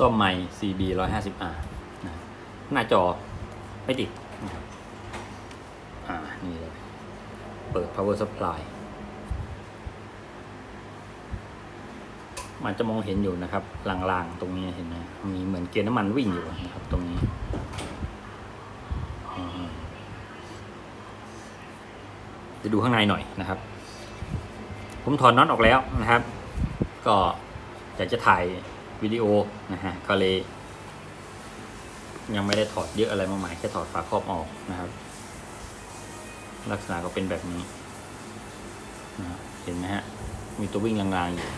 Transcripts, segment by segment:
ส้มไมค์ CB 150R นะหน้าจอไม่ติดนะครับอ่า นี่เลย เปิด power supply มันจะมองเห็นอยู่นะครับลางๆ ตรงนี้เห็นไหมมีเหมือนเกียร์น้ำมันวิ่งอยู่นะครับ ตรงนี้ จะดูข้างในหน่อยนะครับ ผมถอดน็อตออกแล้วนะครับ ก็อยากจะถ่าย วิดีโอนะฮะก็เลยยังไม่ได้ถอดเยอะอะไรมากมายแค่ถอดฝาครอบออกนะครับ ลักษณะก็เป็นแบบนี้นะเห็นไหมฮะ มีตัววิ่งลางๆอยู่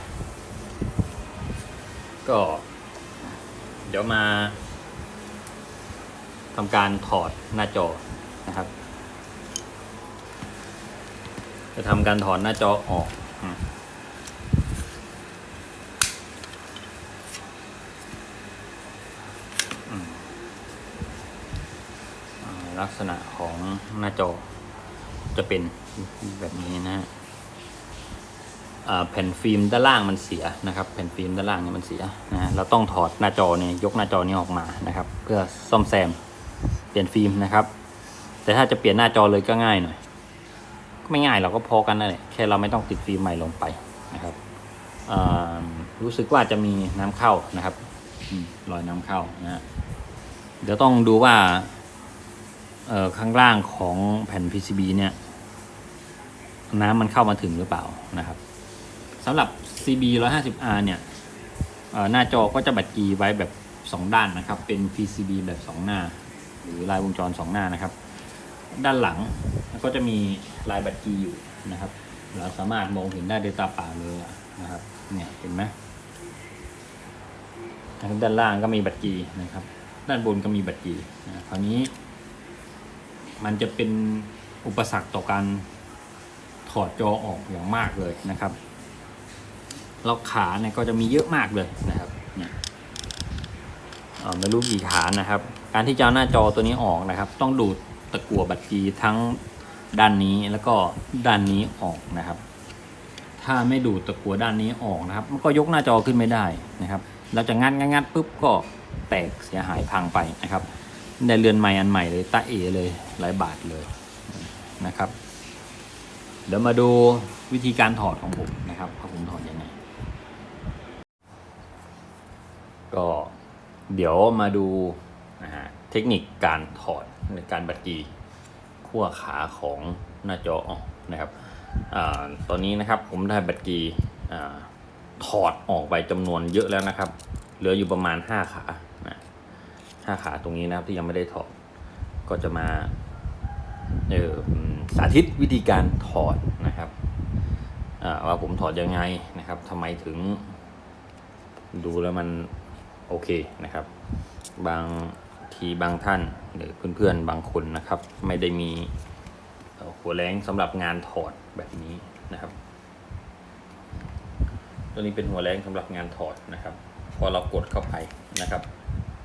ก็ เดี๋ยวมาทำการถอดหน้าจอนะครับ จะทำการถอดหน้าจอออกอืมอืมอ่าลั กษณะของหน้าจอจะเป็นแบบนี้นะฮะแผ่นฟิล์มด้านล่างมันเสียนะครับ แผ่นฟิล์มด้านล่างเนี่ยมันเสียนะเราต้องถอดหน้าจอเนี่ยยกหน้าจอนี้ออกมานะครับ เพื่อซ่อมแซมเปลี่ยนฟิล์มนะครับ แต่ถ้าจะเปลี่ยนหน้าจอเลยก็ง่ายหน่อยไม่ง่ายเราก็พอกันนั่นแหละแค่เราไม่ต้องติดฟิล์มใหม่ลงไปนะครับรู้สึกว่าจะมีน้ำเข้านะครับอืมรอยน้ำเข้านะฮะเดี๋ยวต้องดูว่า ข้างล่างของแผ่น PCB เนี่ยน้ำมันเข้ามาถึงหรือเปล่านะครับสำหรับ CB 150R เนี่ยเอ่อหน้าจอก็จะบัดกีไว้แบบ 2 ด้านนะครับ เป็น PCB แบบ 2 หน้า หรือลายวงจร 2 หน้านะครับ ด้านหลังก็จะมีลายบัตรกีอยู่นะครับ เราสามารถมองเห็นได้ด้วยตาเปล่าเลยนะครับ เนี่ยเห็นไหมด้านล่างก็มีบัตรกีนะครับ ด้านบนก็มีบัตรกีคราวนี้ มันจะเป็นอุปสรรคต่อการถอดจอออกอย่างมากเลยนะครับแล้วขาเนี่ยก็จะมีเยอะมากเลยนะครับเนี่ยไม่รู้กี่ขานะครับ การที่จะเอาหน้าจอตัวนี้ออกนะครับ ต้องดูดตะกั่วบัตรกีทั้งด้านนี้แล้วก็ด้านนี้ออกนะครับ ถ้าไม่ดูดตะกั่วด้านนี้ออกนะครับ มันก็ยกหน้าจอขึ้นไม่ได้นะครับ เราจะงัดงัดงัดปุ๊บก็แตกเสียหายพังไปนะครับ ได้เรือนใหม่อันใหม่เลยตาเอเลยหลายบาทเลยนะครับ เดี๋ยวมาดูวิธีการถอดของผมนะครับว่าผมถอดยังไง ก็เดี๋ยวมาดูนะฮะเทคนิคการถอดในการบัดกีขั้วขาของหน้าจอออกนะครับอตอนนี้นะครับผมได้บัดกีอถอดออกไปจำนวนเยอะแล้วนะครับ เหลืออยู่ประมาณ 5 ขา ห้าขาตรงนี้นะครับที่ยังไม่ได้ถอด ก็จะมาเออสาธิตวิธีการถอดนะครับว่าผมถอดยังไงนะครับทำไมถึงดูแล้วมันโอเคนะครับ บางทีบางท่านหรือเพื่อนๆบางคนนะครับ ไม่ได้มีหัวแรงสำหรับงานถอดแบบนี้นะครับ ตัวนี้เป็นหัวแรงสำหรับงานถอดนะครับ พอเรากดเข้าไปนะครับ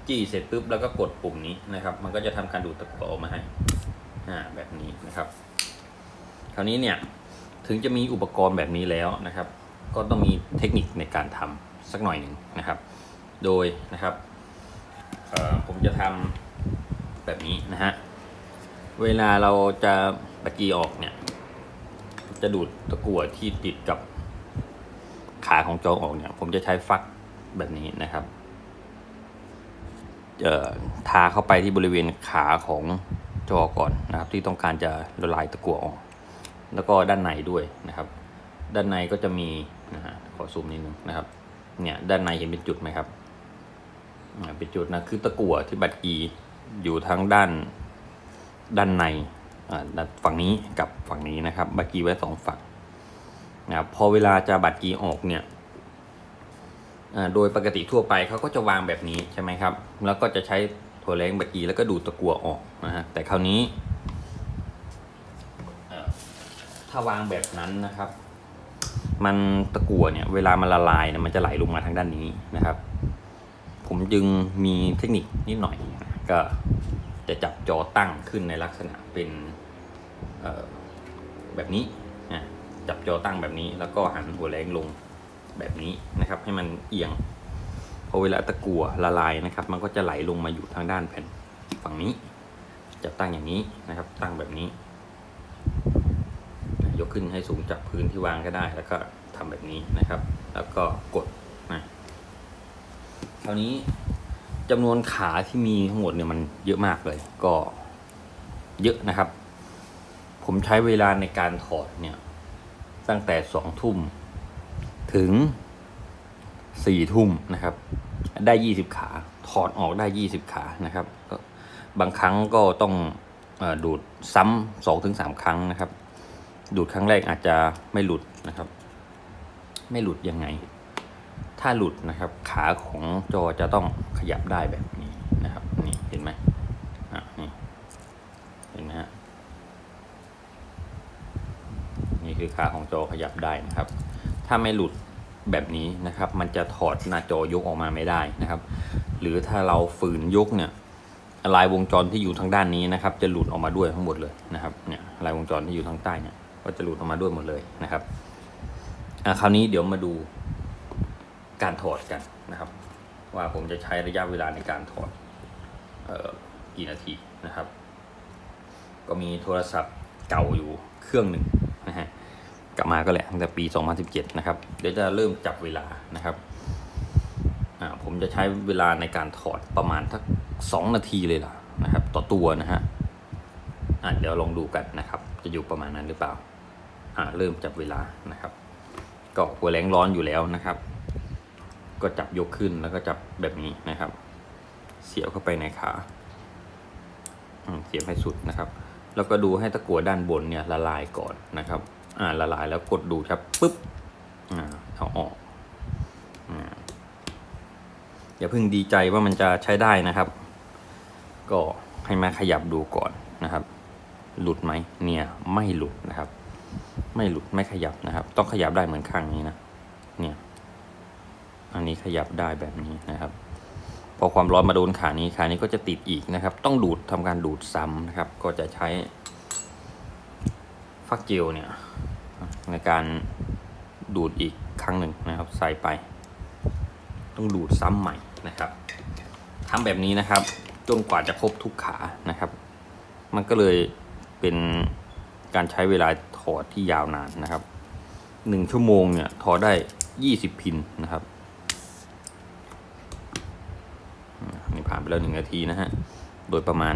จี้เสร็จปุ๊บแล้วก็กดปุ่มนี้นะครับ มันก็จะทำการดูดตะกั่วออกมาให้อ่าแบบนี้นะครับ คราวนี้เนี่ยถึงจะมีอุปกรณ์แบบนี้แล้วนะครับ ก็ต้องมีเทคนิคในการทำสักหน่อยหนึ่งนะครับ โดยนะครับผมจะทำแบบนี้นะฮะเวลาเราจะตะกี้ออกเนี่ย จะดูดตะกั่วที่ติดกับขาของจอออกเนี่ย ผมจะใช้ฟักแบบนี้นะครับ ทาเข้าไปที่บริเวณขาของจอก่อนนะครับ ที่ต้องการจะละลายตะกั่วออก แล้วก็ด้านในด้วยนะครับ ด้านในก็จะมีนะฮะขอซูมนิดนึงนะครับเนี่ยด้านในเห็นเป็นจุดไหมครับเป็นจุดนะคือตะกั่วที่บัตรกีอยู่ทั้งด้านด้านในฝั่งนี้กับฝั่งนี้นะครับบัตรกีไว้สองฝั่งนะครับพอเวลาจะบัตรกีออกเนี่ย โดยปกติทั่วไปเขาก็จะวางแบบนี้ใช่ไหมครับ แล้วก็จะใช้ถั่วแรงบักีแล้วก็ดูดตะกั่วออกนะฮะ แต่คราวนี้ ถ้าวางแบบนั้นนะครับ มันตะกั่วเนี่ย เวลามันละลายเนี่ยมันจะไหลลงมาทางด้านนี้นะครับ ผมจึงมีเทคนิคนิดหน่อย ก็จะจับจอตั้งขึ้นในลักษณะเป็นแบบนี้ จับจอตั้งแบบนี้แล้วก็หันหัวแรงลง แบบนี้นะครับ ให้มันเอียงพอเวลาตะกั่วละลายนะครับ มันก็จะไหลลงมาอยู่ทางด้านแผ่นฝั่งนี้จะตั้งอย่างนี้นะครับ ตั้งแบบนี้ ยกขึ้นให้สูงจากพื้นที่วางก็ได้ แล้วก็ทำแบบนี้นะครับ แล้วก็กดนะคราวนี้จำนวนขาที่มีทั้งหมดเนี่ยมันเยอะมากเลย ก็เยอะนะครับ ผมใช้เวลาในการถอดเนี่ยตั้งแต่สองทุ่ม ถึงสี่ทุ่มนะครับ ได้ยี่สิบขา ถอดออกได้ยี่สิบขานะครับก็บางครั้งก็ต้องอดูดซ้ำสองถึงสามครั้งนะครับ ดูดครั้งแรกอาจจะไม่หลุดนะครับ ไม่หลุดยังไง ถ้าหลุดนะครับ ขาของจอจะต้องขยับได้แบบนี้นะครับ นี่เห็นไหมอะนี่เห็นไหมฮะนี่คือขาของจอขยับได้นะครับ ถ้าไม่หลุดแบบนี้นะครับ มันจะถอดหน้าจอยกออกมาไม่ได้นะครับ หรือถ้าเราฝืนยกเนี่ยลายวงจรที่อยู่ทางด้านนี้นะครับ จะหลุดออกมาด้วยทั้งหมดเลยนะครับเนี่ยลายวงจรที่อยู่ทางใต้เนี่ยก็จะหลุดออกมาด้วยหมดเลยนะครับอะคราวนี้เดี๋ยวมาดูการถอดกันนะครับ ว่าผมจะใช้ระยะเวลาในการถอดออกี่นาทีนะครับ ก็มีโทรศัพท์เก่าอยู่เครื่องหนึ่ง มาก็แหละตั้งแต่ปี 2017 นะครับ เดี๋ยวจะเริ่มจับเวลานะครับผมจะใช้เวลาในการถอดประมาณทักสองนาทีเลยล่ะนะครับ ต่อตัวนะฮะะเดี๋ยวลองดูกันนะครับ จะอยู่ประมาณนั้นหรือเปล่าเริ่มจับเวลานะครับ ก็หัวแรงร้อนอยู่แล้วนะครับ ก็จับยกขึ้นแล้วก็จับแบบนี้นะครับ เสียบเข้าไปในขาเสียบให้สุดนะครับ แล้วก็ดูให้ตะกั่วด้านบนเนี่ยละลายก่อนนะครับ อ่าละลายแล้วกดดูครับปุ๊บอ่าเอาออกอ่าอย่าเพิ่งดีใจว่ามันจะใช้ได้นะครับ ก็ให้มาขยับดูก่อนนะครับ หลุดไหมเนี่ยไม่หลุดนะครับ ไม่หลุดไม่ขยับนะครับ ต้องขยับได้เหมือนข้างนี้นะเนี่ย อันนี้ขยับได้แบบนี้นะครับ พอความร้อนมาโดนขานี้ขานี้ก็จะติดอีกนะครับ ต้องดูดทำการดูดซ้ำนะครับ ก็จะใช้ฟักเจลเนี่ย ในการดูดอีกครั้งหนึ่งนะครับ ใส่ไป ต้องดูดซ้ำใหม่นะครับทำแบบนี้นะครับจนกว่าจะครบทุกขานะครับ มันก็เลยเป็นการใช้เวลาถอดที่ยาวนานนะครับหนึ่งชั่วโมงเนี่ยถอดได้ยี่สิบพินนะครับนี่ผ่านไปแล้วหนึ่งนาทีนะฮะ โดยประมาณ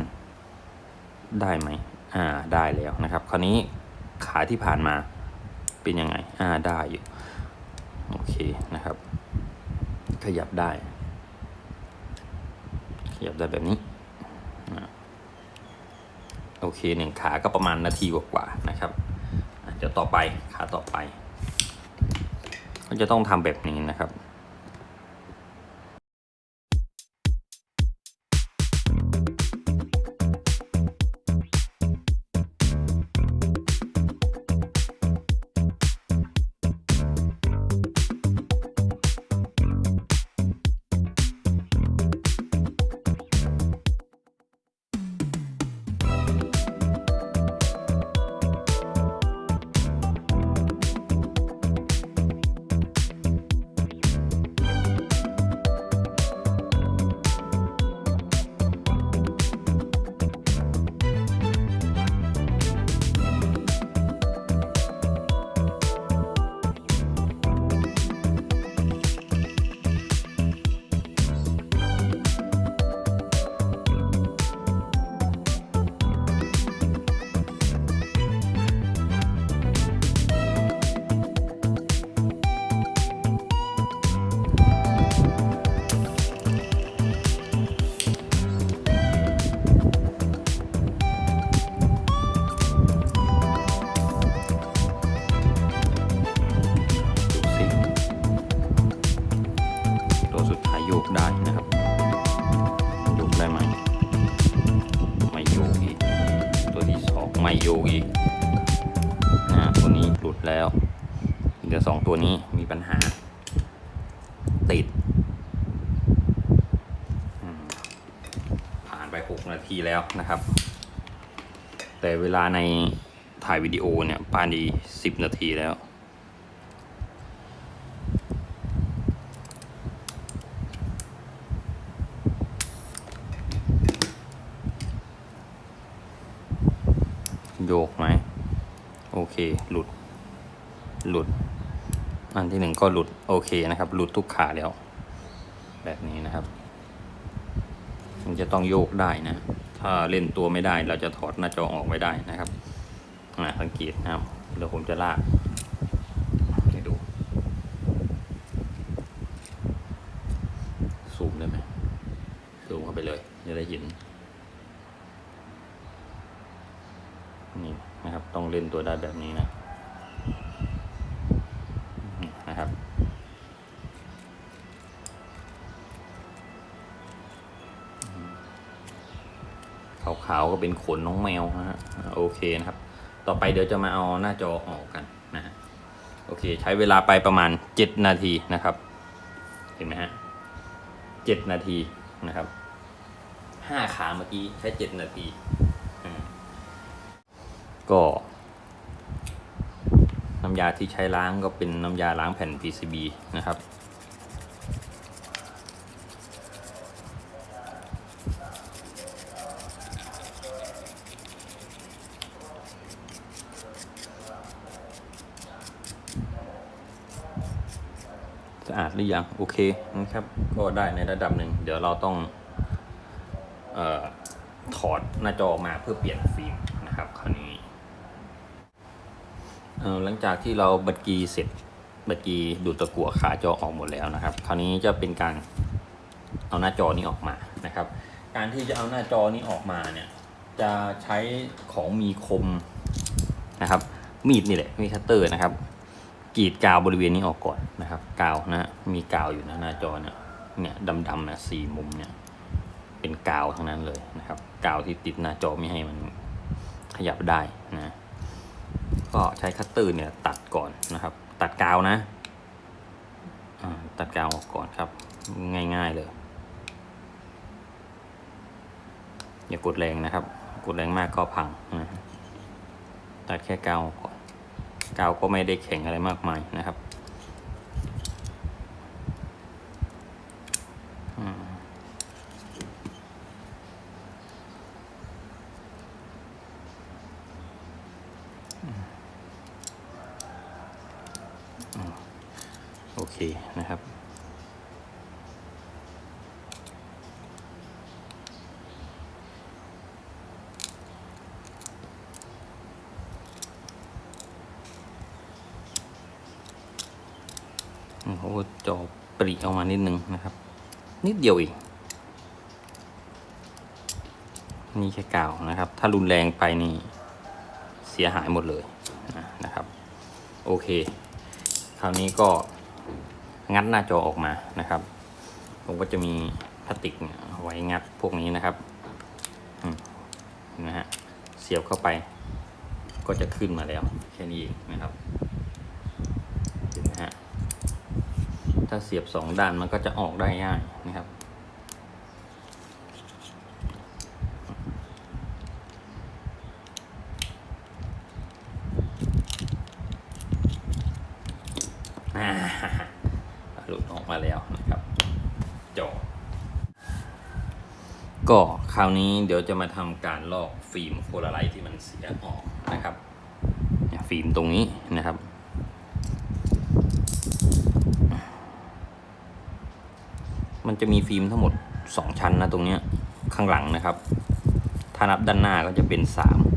ได้ไหม อ่า ได้แล้วนะครับ คราวนี้ขาที่ผ่านมา เป็นยังไง อ่าได้อยู่โอเคนะครับ ขยับได้ ขยับได้แบบนี้โอเคหนึ่งขาก็ประมาณนาทีกว่าๆนะครับเดี๋ยวต่อไปขาต่อไป ก็จะต้องทำแบบนี้นะครับับนะครับ แต่เวลาในถ่ายวิดีโอเนี่ยปานดีสิบนาทีแล้วโยกไหมโอเค หลุด หลุด อันที่หนึ่งก็หลุด โอเคนะครับ หลุดทุกขาแล้ว แบบนี้นะครับ มันจะต้องโยกได้นะ ถ้าเล่นตัวไม่ได้ เราจะถอดหน้าจอออกไม่ได้นะครับอ่าสังเกตนะครับเดี๋ยวผมจะลาก เป็นขนน้องแมวนะฮะโอเคนะครับ ต่อไปเดี๋ยวจะมาเอาหน้าจอออกกันนะฮะโอเค ใช้เวลาไปประมาณ 7 นาทีนะครับ เห็นไหมฮะเจ็ดนาทีนะครับห้าขาเมื่อกี้ใช้เจ็ดนาทีอืมก็ น้ำยาที่ใช้ล้างก็เป็นน้ำยาล้างแผ่น PCB นะครับ สะอาดห รือยังโอเคนะครับ ก็ได้ในระดับหนึ่ง เดี๋ยวเราต้องออถอดหน้าจอออกมาเพื่อเปลี่ยนฟิล์มนะครับคราวนี้หลังจากที่เราบัดกีเสร็จบัดกีดูดตะกั่วขาจอออกหมดแล้วนะครับ คราวนี้จะเป็นการเอาหน้าจอนี้ออกมานะครับ การที่จะเอาหน้าจอนี้ออกมาเนี่ยจะใช้ของมีคมนะครับ มีดนี่แหละมีคัตเตอร์นะครับ กรีดกาวบริเวณนี้ออกก่อนนะครับ กาวนะมีกาวอยู่นะหน้าจอเนี่ยเนี่ยดำๆนะสี่มุมเนี่ยเป็นกาวทั้งนั้นเลยนะครับ กาวที่ติดหน้าจอไม่ให้มันขยับได้นะก็ใช้คัตเตอร์เนี่ยตัดก่อนนะครับ ตัดกาวนะตัดกาวออกก่อนครับ ง่ายๆเลย อย่ากดแรงนะครับ กดแรงมากก็พังนะตัดแค่กาวออกก่อนาวก็ไม่ได้แข็งอะไรมากมายนะครับอืมอืมโอเคนะครับ โอ้โหจอปริออกมา นิดนึงนะครับ นิดเดียวเองนี่แค่กาวนะครับ ถ้ารุนแรงไปนี่เสียหายหมดเลยนะครับ โอเค คราวนี้ก็งัดหน้าจอออกมานะครับ ผมก็จะมีพลาสติกไว้งัดพวกนี้นะครับนไหมฮะเสียบเข้าไป ก็จะขึ้นมาแล้วแค่นี้เองนะครับเห็นไหมฮะ ถ้าเสียบสองด้านมันก็จะออกได้ง่ายนะครับ หลุดออกมาแล้วนะครับจอก็คราวนี้เดี๋ยวจะมาทำการลอกฟิล์มโพลาไรที่มันเสียออกนะครับ ฟิล์มตรงนี้นะครับ มันจะมีฟิล์มทั้งหมด 2 ชั้นนะตรงเนี้ยข้างหลังนะครับ ถ้านับด้านหน้าก็จะเป็น 3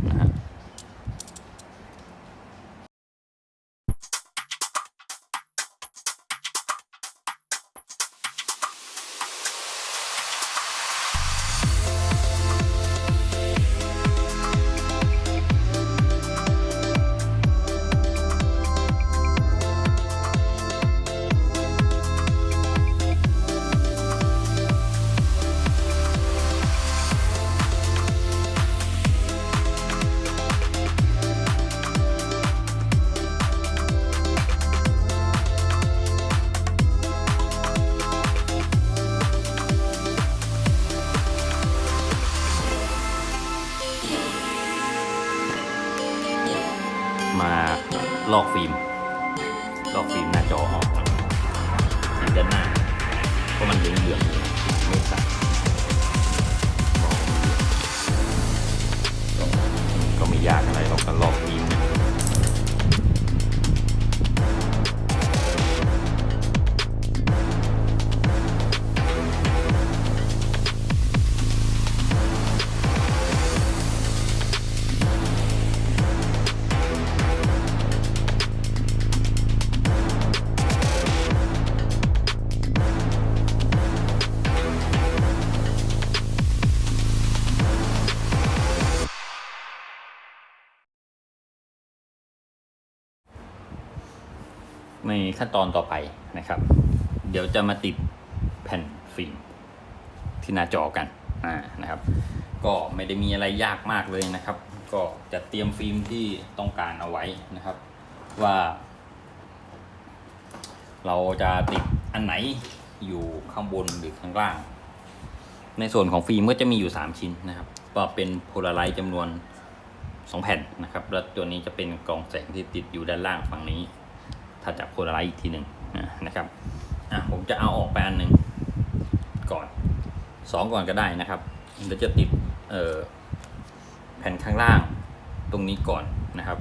ขั้นตอนต่อไปนะครับ เดี๋ยวจะมาติดแผ่นฟิล์มที่หน้าจอกันนะครับ ก็ไม่ได้มีอะไรยากมากเลยนะครับ ก็จะเตรียมฟิล์มที่ต้องการเอาไว้นะครับ ว่า เราจะติดอันไหนอยู่ข้างบนหรือข้างล่าง ในส่วนของฟิล์มก็จะมีอยู่ 3 ชิ้นนะครับ ก็เป็นโพลาไรต์จำนวน 2 แผ่นนะครับ แล้วตัวนี้จะเป็นกล่องแสงที่ติดอยู่ด้านล่างฝั่งนี้ ถ้าจากโพลาไรต์อีกทีหนึ่งนะครับอะผมจะเอาออกไปอันหนึ่งก่อนสองก่อนก็ได้นะครับเดี๋ยวจะติดแผ่นข้างล่างตรงนี้ก่อนนะครับ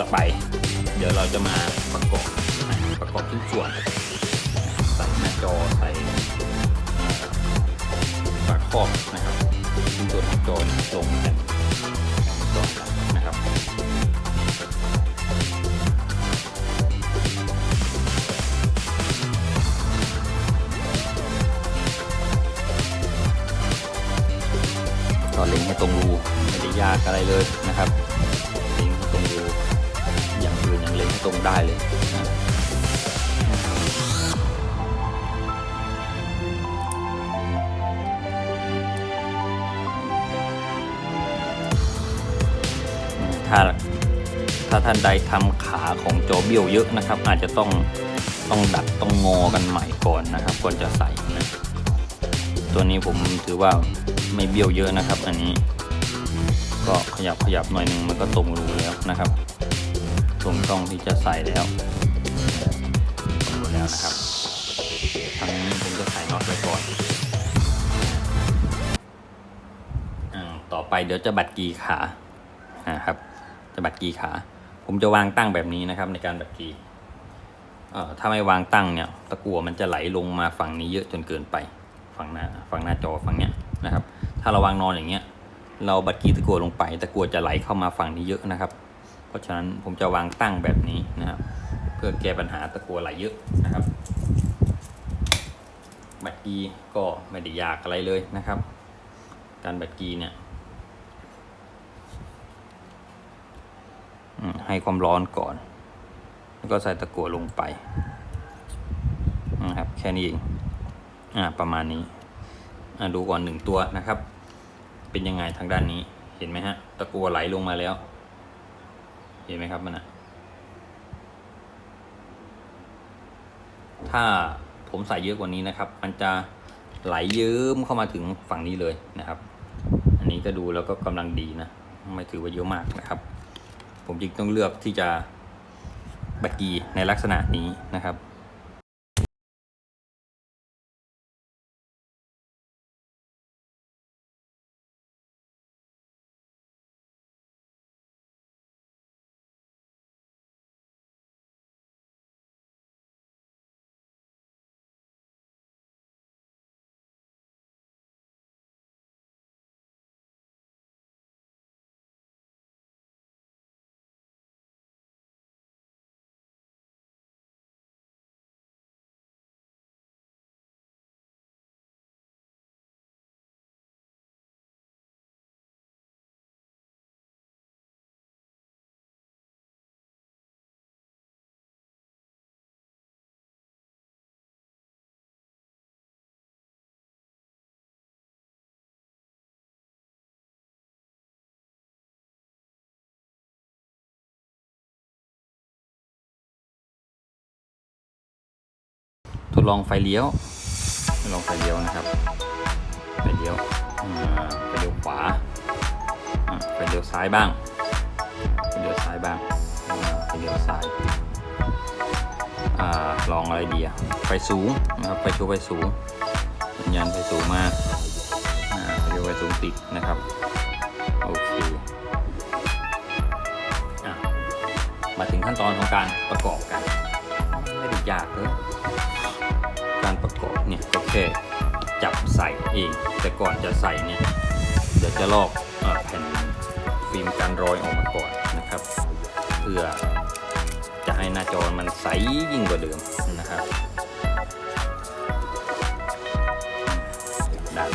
ต่อไป เดี๋ยวเราจะมาประกอบประกอบทุกส่วนใส่หน้าจอใส่ฝาครอบนะครับชิ้นส่วนของจอเนี่ยลงกันจอกันนะครับก็เล็งให้ตรงรูไม่ได้ยากอะไรเลยนะครับ ตรงได้เลยถ้าถ้าท่านใดทำขาของโจเบี้ยวเยอะนะครับ อาจจะต้องต้องดัดต้องงอกันใหม่ก่อนนะครับก่อนจะใส่นะตัวนี้ผมถือว่าไม่เบี้ยวเยอะนะครับ อันนี้ ก็ขยับขยับหน่อยหนึ่งมันก็ตรงรูแล้วนะครับ ตรงต้องที่จะใส่แล้วตรงรูแล้วนะครับทางนี้ผมจะใส่น็อตไว้ก่อนอ่าต่อไปเดี๋ยวจะบัดกีขานะครับ จะบัดกีขา ผมจะวางตั้งแบบนี้นะครับ ในการบัดกีเอ่อถ้าไม่วางตั้งเนี่ยตะกั่วมันจะไหลลงมาฝั่งนี้เยอะจนเกินไปฝั่งหน้าฝั่งหน้าจอฝั่งเนี้ยนะครับ ถ้าเราวางนอนอย่างเงี้ย เราบัดกีตะกั่วลงไป ตะกั่วจะไหลเข้ามาฝั่งนี้เยอะนะครับ ราะฉะนั้นผมจะวางตั้งแบบนี้นะครับ เพื่อแก้ปัญหาตะกัวไหลเยอะนะครับบัดกีก็ไม่ได้ยากอะไรเลยนะครับ การบัดกีเนี่ยให้ความร้อนก่อน แล้วก็ใส่ตะกั่วลงไปนะครับ แค่นี้เองอ่าประมาณนี้อ่าดูก่อนหนึ่งตัวนะครับ เป็นยังไงทางด้านนี้เห็นไหมฮะ ตะกั่วไหลลงมาแล้ว เห็นไหมครับมันอะถ้าผมใส่เยอะกว่านี้นะครับ มันจะไหลเยิ้มเข้ามาถึงฝั่งนี้เลยนะครับ อันนี้ก็ดูแล้วก็กำลังดีนะ ไม่ถือว่าเยอะมากนะครับ ผมจึงต้องเลือกที่จะบัดกีในลักษณะนี้นะครับ ทดลองไฟเลี้ยวทดลองไฟเลี้ยวนะครับ ไฟเลี้ยวไฟเลี้ยวขวาไฟเลี้ยวซ้ายบ้างไฟเลี้ยวซ้ายบ้างไฟเลี้ยวซ้ายอ่าลองอะไรดีอะไฟสูงนะครับไฟชูไฟสูงสัญญาณไฟสูงมากไฟเลี้ยวไฟสูงติดนะครับโอเคอะมาถึงขั้นตอนของการประกอบกัน ไม่ได้ยากเลย กาะกอบเนี่ยก็แค่จับใส่เอง แต่ก่อนจะใส่เนี่ยเดี๋ยวจะลอกอแผ่นฟิล์มกันรอยออกมาก่อนนะครับ เพื่อจะให้หน้าจอมันใสยิ่งกว่าเดิมนะครับได้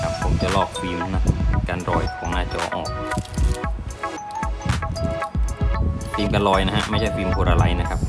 ครับผมจะลอกฟิล์มนะกันรอยของหน้าจอออกฟิล์มกันรอยนะฮะไม่ใช่ฟิล์มโพลาไรต์นะครับ